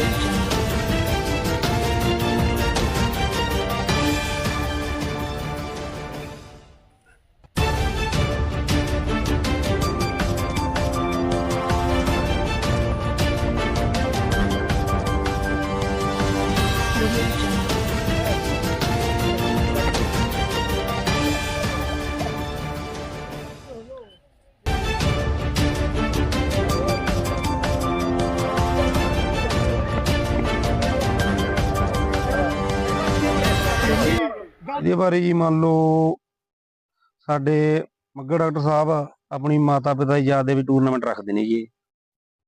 Thank you. ਇਹਦੇ ਬਾਰੇ ਜੀ ਮੰਨ ਲਓ ਸਾਡੇ ਮੱਗਰ ਡਾਕਟਰ ਸਾਹਿਬ ਆਪਣੀ ਮਾਤਾ ਪਿਤਾ ਦੀ ਯਾਦ ਦੇ ਵੀ ਟੂਰਨਾਮੈਂਟ ਰੱਖਦੇ ਨੇ ਜੀ।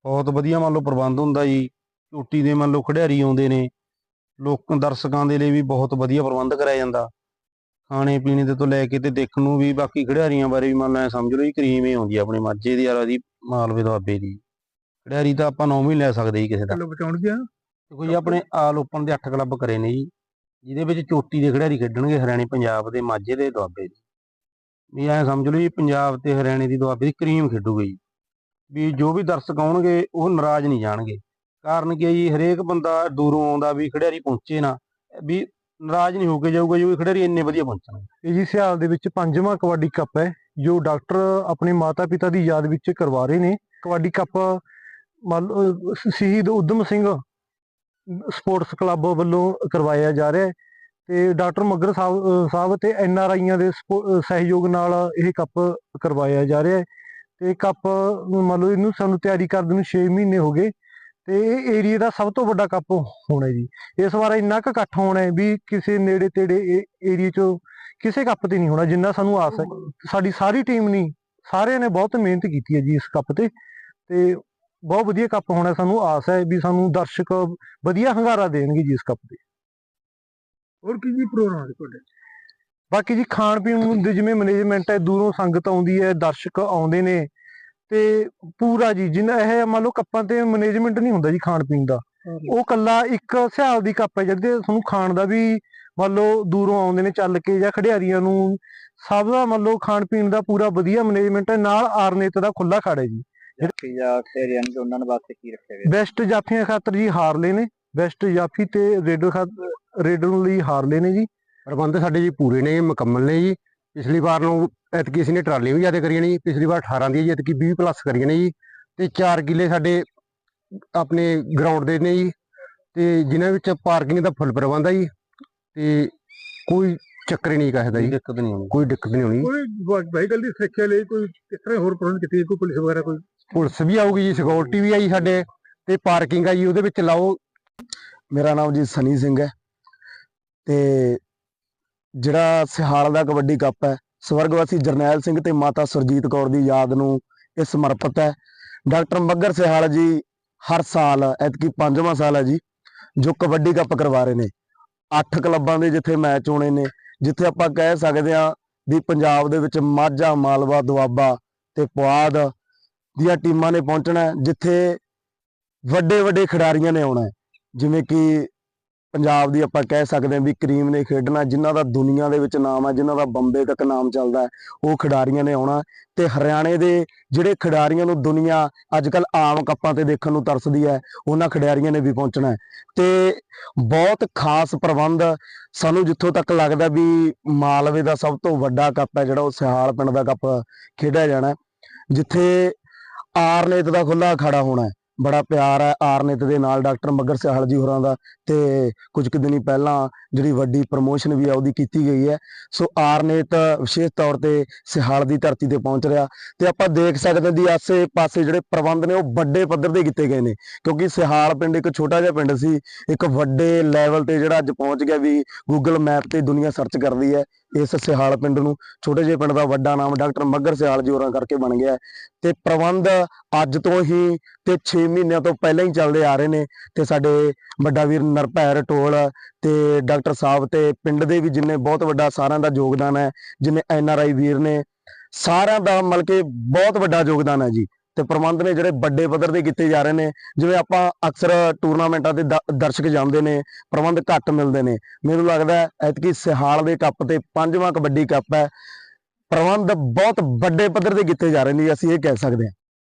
ਬਹੁਤ ਵਧੀਆ ਮੰਨ ਲਓ ਪ੍ਰਬੰਧ ਹੁੰਦਾ ਜੀ। ਚੋਟੀ ਦੇ ਮੰਨ ਲਓ ਖਿਡਾਰੀ ਆਉਂਦੇ ਨੇ। ਲੋਕ ਦਰਸ਼ਕਾਂ ਦੇ ਲਈ ਵੀ ਬਹੁਤ ਵਧੀਆ ਪ੍ਰਬੰਧ ਕਰਾਇਆ ਜਾਂਦਾ। ਖਾਣੇ ਪੀਣੇ ਦੇ ਤੋਂ ਲੈ ਕੇ ਤੇ ਦੇਖਣ ਨੂੰ ਵੀ ਬਾਕੀ ਖਿਡਾਰੀਆਂ ਬਾਰੇ ਵੀ ਮੰਨ ਲਓ ਐਂ ਸਮਝ ਲਓ ਜੀ ਕਰੀਮ ਹੀ ਆਉਂਦੀ ਆਪਣੇ ਮਾਝੇ ਦੀ ਯਾਰ ਦੀ ਮਾਲਵੇ ਦੁਆਬੇ ਦੀ। ਖਿਡਾਰੀ ਤਾਂ ਆਪਾਂ ਨੌਂ ਵੀ ਲੈ ਸਕਦੇ ਜੀ ਕਿਸੇ ਦਾ। ਚਲੋ ਬਚਾਉਣਗੇ ਦੇਖੋ ਜੀ ਆਪਣੇ ਆਲ ਓਪਨ ਦੇ 8 ਕਲੱਬ ਕਰੇ ਨੇ ਜੀ। ਜਿਹਦੇ ਵਿੱਚ ਚੋਟੀ ਦੇ ਖਿਡਾਰੀ ਖੇਡਣਗੇ ਹਰਿਆਣੇ ਪੰਜਾਬ ਦੇ ਮਾਝੇ ਦੇ ਦੁਆਬੇ ਦੇ। ਵੀ ਐਂ ਸਮਝ ਲਓ ਜੀ ਪੰਜਾਬ ਤੇ ਹਰਿਆਣੇ ਦੀ ਦੁਆਬੇ ਦੀ ਕਰੀਮ ਖੇਡੂਗੀ ਜੀ। ਵੀ ਜੋ ਵੀ ਦਰਸ਼ਕ ਆਉਣਗੇ ਉਹ ਨਾਰਾਜ਼ ਨਹੀਂ ਜਾਣਗੇ। ਕਾਰਨ ਕੀ ਜੀ ਹਰੇਕ ਬੰਦਾ ਦੂਰੋਂ ਆਉਂਦਾ ਵੀ ਖਿਡਾਰੀ ਪਹੁੰਚੇ ਨਾ, ਵੀ ਨਾਰਾਜ਼ ਨਹੀਂ ਹੋ ਕੇ ਜਾਊਗਾ ਜੀ ਖਿਡਾਰੀ ਇੰਨੇ ਵਧੀਆ ਪਹੁੰਚਣਗੇ ਇਹ ਜੀ ਸਿਆਲ ਦੇ ਵਿੱਚ ਪੰਜਵਾਂ ਕਬੱਡੀ ਕੱਪ ਹੈ, ਜੋ ਡਾਕਟਰ ਆਪਣੇ ਮਾਤਾ ਪਿਤਾ ਦੀ ਯਾਦ ਵਿੱਚ ਕਰਵਾ ਰਹੇ ਨੇ। ਕਬੱਡੀ ਕੱਪ ਮੰਨ ਸ਼ਹੀਦ ਉਦਮ ਸਿੰਘ ਸਪੋਰਟਸ ਕਲੱਬ ਵੱਲੋਂ ਕਰਵਾਇਆ ਜਾ ਰਿਹਾ ਹੈ ਤੇ ਡਾਕਟਰ ਮੱਗਰ ਸਾਹਿਬ ਸਾਹਿਬ ਤੇ ਐਨ ਆਰ ਆਈਆਂ ਦੇ ਸਹਿਯੋਗ ਨਾਲ ਇਹ ਕੱਪ ਕਰਵਾਇਆ ਜਾ ਰਿਹਾ ਹੈ ਤੇ ਕੱਪ, ਮੰਨ ਲਓ ਇਹਨੂੰ ਸਾਨੂੰ ਤਿਆਰੀ ਕਰਦੇ ਨੂੰ 6 ਮਹੀਨੇ ਹੋ ਗਏ ਤੇ ਇਹ ਏਰੀਆ ਦਾ ਸਭ ਤੋਂ ਵੱਡਾ ਕੱਪ ਹੋਣਾ ਜੀ। ਇਸ ਵਾਰ ਇੰਨਾ ਕੁ ਇਕੱਠ ਹੋਣਾ ਵੀ ਕਿਸੇ ਨੇੜੇ ਤੇੜੇ ਏਰੀਆ 'ਚੋਂ ਕਿਸੇ ਕੱਪ ਤੇ ਨਹੀਂ ਹੋਣਾ, ਜਿੰਨਾ ਸਾਨੂੰ ਆਸ ਹੈ। ਸਾਡੀ ਸਾਰੀ ਟੀਮ ਨਹੀਂ, ਸਾਰਿਆਂ ਨੇ ਬਹੁਤ ਮਿਹਨਤ ਕੀਤੀ ਹੈ ਜੀ ਇਸ ਕੱਪ ਤੇ ਤੇ ਬਹੁਤ ਵਧੀਆ ਕੱਪ ਹੋਣਾ ਸਾਨੂੰ ਆਸ ਹੈ ਵੀ ਸਾਨੂੰ ਦਰਸ਼ਕ ਵਧੀਆ ਹੰਗਾਰਾ ਦੇਣਗੇ ਜੀ ਇਸ ਕੱਪ ਤੇ ਹੋਰ ਕੀ ਕੀ ਪ੍ਰੋਗਰਾਮ ਹੈ ਤੁਹਾਡੇ? ਬਾਕੀ ਜੀ ਖਾਣ ਪੀਣ ਨੂੰ ਦੇ ਜਿਵੇਂ ਮੈਨੇਜਮੈਂਟ ਹੈ ਦੂਰੋਂ ਸੰਗਤ ਆਉਂਦੀ ਹੈ ਦਰਸ਼ਕ ਆਉਂਦੇ ਨੇ ਤੇ ਪੂਰਾ ਜੀ ਜਿੰਨਾ ਇਹ ਮੰਨ ਲਓ ਕੱਪਾਂ ਤੇ ਮੈਨੇਜਮੈਂਟ ਨਹੀਂ ਹੁੰਦਾ ਜੀ ਖਾਣ ਪੀਣ ਦਾ। ਉਹ ਕੱਲਾ ਇੱਕ ਸਿਆਲ ਦੀ ਕੱਪ ਹੈ ਜਿਹਦੇ ਤੁਹਾਨੂੰ ਖਾਣ ਦਾ ਵੀ ਮੰਨ ਲਓ ਦੂਰੋਂ ਆਉਂਦੇ ਨੇ ਚੱਲ ਕੇ ਜਾਂ ਖਿਡਾਰੀਆਂ ਨੂੰ ਸਭ ਦਾ ਮੰਨ ਲਓ ਖਾਣ ਪੀਣ ਦਾ ਪੂਰਾ ਵਧੀਆ ਮੈਨੇਜਮੈਂਟ ਹੈ ਨਾਲ ਆਰਨੇਤ ਦਾ ਖੁੱਲਾ ਖਾੜਾ ਜੀ। ਜਾਂ ਖੇਰੀਆਂ ਨੇ ਉਹਨਾਂ ਵਾਸਤੇ ਕੀ ਰੱਖਿਆ ਗਿਆ? ਬੈਸਟ ਜਾਫੀਆਂ ਖਾਤਰ ਜੀ ਹਾਰਲੇ ਨੇ। ਬੈਸਟ ਜਾਫੀ ਤੇ ਰੇਡਰ ਖਾਤਰ ਰੇਡਰ ਲਈ ਹਾਰਲੇ ਨੇ ਜੀ। ਪ੍ਰਬੰਧ ਸਾਡੇ ਜੀ ਪੂਰੇ ਨੇ, ਮੁਕੰਮਲ ਨੇ ਜੀ। ਪਿਛਲੀ ਵਾਰ ਨੂੰ ਐਤਕੀ ਅਸੀਂ ਨੇ ਟਰਾਲੀਆਂ ਵੀ ਜ਼ਿਆਦਾ ਕਰੀਆਂ ਨੇ ਜੀ। ਪਿਛਲੀ ਵਾਰ 18 ਦੀ ਜੀ, ਐਤਕੀ 20 ਪਲੱਸ ਕਰੀਆਂ ਨੇ ਜੀ। ਤੇ 4 ਕਿੱਲੇ ਸਾਡੇ ਆਪਣੇ ਗਰਾਊਂਡ ਦੇ ਨੇ ਜੀ। ਤੇ ਜਿਨ੍ਹਾਂ ਵਿੱਚ ਪਾਰਕਿੰਗ ਦਾ ਫੁੱਲ ਪ੍ਰਬੰਧ ਹੈ ਜੀ। ਤੇ ਕੋਈ ਚੱਕਰ ਹੀ ਨਹੀਂ ਕਹਦਾ ਕੋਈ ਜੀ। ਦਿੱਕਤ ਨਹੀਂ ਆਉਂਦੀ ਕੋਈ ਦਿੱਕਤ ਨਹੀਂ ਹੋਣੀ ਕੋਈ ਵਹੀਕਲ ਦੀ ਸੁਰੱਖਿਆ ਲਈ ਕੋਈ ਕਿਸ ਤਰ੍ਹਾਂ ਹੋਰ ਪ੍ਰਬੰਧ ਕੀਤੇ? ਕੋਈ ਪੁਲਿਸ ਵਗੈਰਾ ਕੋਈ? ਪੁਲਿਸ ਵੀ ਆਊਗੀ ਜੀ ਸਿਕਿਉਰਿਟੀ ਵੀ ਆ ਜੀ ਸਾਡੇ ਤੇ ਪਾਰਕਿੰਗ ਆ ਜੀ ਉਹਦੇ ਵਿੱਚ ਲਾਓ। ਮੇਰਾ ਨਾਮ ਜੀ ਸਨੀ ਸਿੰਘ ਹੈ ਤੇ ਜਿਹੜਾ ਸਿਹਾਲ ਦਾ ਕਬੱਡੀ ਕੱਪ ਹੈ ਸਵਰਗਵਾਸੀ ਜਰਨੈਲ ਸਿੰਘ ਤੇ ਮਾਤਾ ਸੁਰਜੀਤ ਕੌਰ ਦੀ ਯਾਦ ਨੂੰ ਇਹ ਸਮਰਪਿਤ ਹੈ। ਡਾਕਟਰ ਮੱਗਰ ਸਿਹਾਲ ਜੀ ਹਰ ਸਾਲ ਐਤਕੀ ਪੰਜਵਾਂ ਸਾਲ ਹੈ ਜੀ ਜੋ ਕਬੱਡੀ ਕੱਪ ਕਰਵਾ ਰਹੇ ਨੇ। ਅੱਠ ਕਲੱਬਾਂ ਦੇ ਜਿੱਥੇ ਮੈਚ ਹੋਣੇ ਨੇ, ਜਿੱਥੇ ਆਪਾਂ ਕਹਿ ਸਕਦੇ ਹਾਂ ਵੀ ਪੰਜਾਬ ਦੇ ਵਿੱਚ ਮਾਝਾ, ਮਾਲਵਾ, ਦੁਆਬਾ ਤੇ ਪੁਆਧ ਦੀਆਂ ਟੀਮਾਂ ਨੇ ਪਹੁੰਚਣਾ ਜਿੱਥੇ ਵੱਡੇ ਵੱਡੇ ਖਿਡਾਰੀਆਂ ਨੇ ਆਉਣਾ ਜਿਵੇਂ ਕਿ ਪੰਜਾਬ ਦੀ ਆਪਾਂ ਕਹਿ ਸਕਦੇ ਹਾਂ ਵੀ ਕਰੀਮ ਨੇ ਖੇਡਣਾ, ਜਿਨ੍ਹਾਂ ਦਾ ਦੁਨੀਆ ਦੇ ਵਿੱਚ ਨਾਮ ਹੈ ਜਿਨ੍ਹਾਂ ਦਾ ਬੰਬੇ ਤੱਕ ਨਾਮ ਚੱਲਦਾ ਉਹ ਖਿਡਾਰੀਆਂ ਨੇ ਆਉਣਾ ਤੇ ਹਰਿਆਣੇ ਦੇ ਜਿਹੜੇ ਖਿਡਾਰੀਆਂ ਨੂੰ ਦੁਨੀਆ ਅੱਜ ਕੱਲ ਆਮ ਕੱਪਾਂ ਤੇ ਦੇਖਣ ਨੂੰ ਤਰਸਦੀ ਹੈ, ਉਹਨਾਂ ਖਿਡਾਰੀਆਂ ਨੇ ਵੀ ਪਹੁੰਚਣਾ ਤੇ ਬਹੁਤ ਖਾਸ ਪ੍ਰਬੰਧ ਸਾਨੂੰ ਜਿੱਥੋਂ ਤੱਕ ਲੱਗਦਾ ਵੀ ਮਾਲਵੇ ਦਾ ਸਭ ਤੋਂ ਵੱਡਾ ਕੱਪ ਹੈ, ਜਿਹੜਾ ਉਹ ਸਿਹਾਲ ਪਿੰਡ ਦਾ ਕੱਪ ਖੇਡਿਆ ਜਾਣਾ ਜਿੱਥੇ ਆਰਨੇਤ ਦਾ ਖੁੱਲਾ ਅਖਾੜਾ ਹੋਣਾ ਹੈ, ਬੜਾ ਪਿਆਰ ਹੈ ਆਰਨੇਤ ਦੇ ਨਾਲ ਡਾਕਟਰ ਮੱਗਰ ਸਿਹਾਲ ਜੀ ਹੋਰਾਂ ਦਾ ਤੇ ਕੁਝ ਕੁ ਦਿਨੀ ਪਹਿਲਾਂ ਜਿਹੜੀ ਵੱਡੀ ਪ੍ਰਮੋਸ਼ਨ ਵੀ ਆ ਉਹਦੀ ਕੀਤੀ ਗਈ ਹੈ। ਸੋ ਆਰਨਿਤ ਵਿਸ਼ੇਸ਼ ਤੌਰ ਤੇ ਸਿਹਾਲ ਦੀ ਧਰਤੀ ਤੇ ਪਹੁੰਚ ਰਿਹਾ ਤੇ ਆਪਾਂ ਦੇਖ ਸਕਦੇ ਹਾਂ ਦੀ ਆਸੇ ਪਾਸੇ ਜਿਹੜੇ ਪ੍ਰਬੰਧ ਨੇ ਉਹ ਵੱਡੇ ਪੱਧਰ ਤੇ ਕੀਤੇ ਗਏ ਨੇ, ਕਿਉਂਕਿ ਸਿਹਾਲ ਪਿੰਡ ਇੱਕ ਛੋਟਾ ਜਿਹਾ ਪਿੰਡ ਸੀ, ਇੱਕ ਵੱਡੇ ਲੈਵਲ ਤੇ ਜਿਹੜਾ ਅੱਜ ਪਹੁੰਚ ਗਿਆ ਵੀ ਗੂਗਲ ਮੈਪ ਤੇ ਦੁਨੀਆ ਸਰਚ ਕਰਦੀ ਹੈ ਇਸ ਸਿਹਾਲ ਪਿੰਡ ਨੂੰ। ਛੋਟੇ ਜਿਹੇ ਪਿੰਡ ਦਾ ਵੱਡਾ ਨਾਮ ਡਾਕਟਰ ਮੱਗਰ ਸਿਹਾਲ ਜੀ ਹੋਰਾਂ ਕਰਕੇ ਬਣ ਗਿਆ ਤੇ ਪ੍ਰਬੰਧ ਅੱਜ ਤੋਂ ਹੀ ਤੇ 6 ਮਹੀਨਿਆਂ ਤੋਂ ਪਹਿਲਾਂ ਹੀ ਚੱਲਦੇ ਆ ਰਹੇ ਨੇ ਤੇ ਸਾਡੇ ਵੱਡਾ ਵੀਰ ਨਰਭੈ ਟੋਲ ਤੇ ਡਾਕਟਰ ਸਾਹਿਬ ਤੇ ਪਿੰਡ ਦੇ ਵੀ ਜਿੰਨੇ ਬਹੁਤ ਵੱਡਾ ਸਾਰਿਆਂ ਦਾ ਯੋਗਦਾਨ ਹੈ ਜਿਵੇਂ ਐਨ ਆਰ ਆਈ ਵੀਰ ਨੇ ਸਾਰਿਆਂ ਦਾ ਮਤਲਬ ਕੇ ਬਹੁਤ ਵੱਡਾ ਯੋਗਦਾਨ ਹੈ ਜੀ। ਤੇ ਪ੍ਰਬੰਧ ਨੇ ਜਿਹੜੇ ਵੱਡੇ ਪੱਧਰ ਤੇ ਕੀਤੇ ਜਾ ਰਹੇ ਨੇ ਜਿਵੇਂ ਆਪਾਂ ਅਕਸਰ ਟੂਰਨਾਮੈਂਟਾਂ ਤੇ ਦ- ਦਰਸ਼ਕ ਜਾਂਦੇ ਨੇ ਪ੍ਰਬੰਧ ਘੱਟ ਮਿਲਦੇ ਨੇ। ਮੈਨੂੰ ਲੱਗਦਾ ਐਤਕੀ ਸਿਹਾਲ ਦੇ ਕੱਪ ਤੇ ਪੰਜਵਾਂ ਕਬੱਡੀ ਕੱਪ ਹੈ। ਪ੍ਰਬੰਧ ਬਹੁਤ ਵੱਡੇ ਪੱਧਰ ਤੇ ਕੀਤੇ ਜਾ ਰਹੇ ਨੇ ਜੀ, ਅਸੀਂ ਇਹ ਕਹਿ ਸਕਦੇ ਹਾਂ।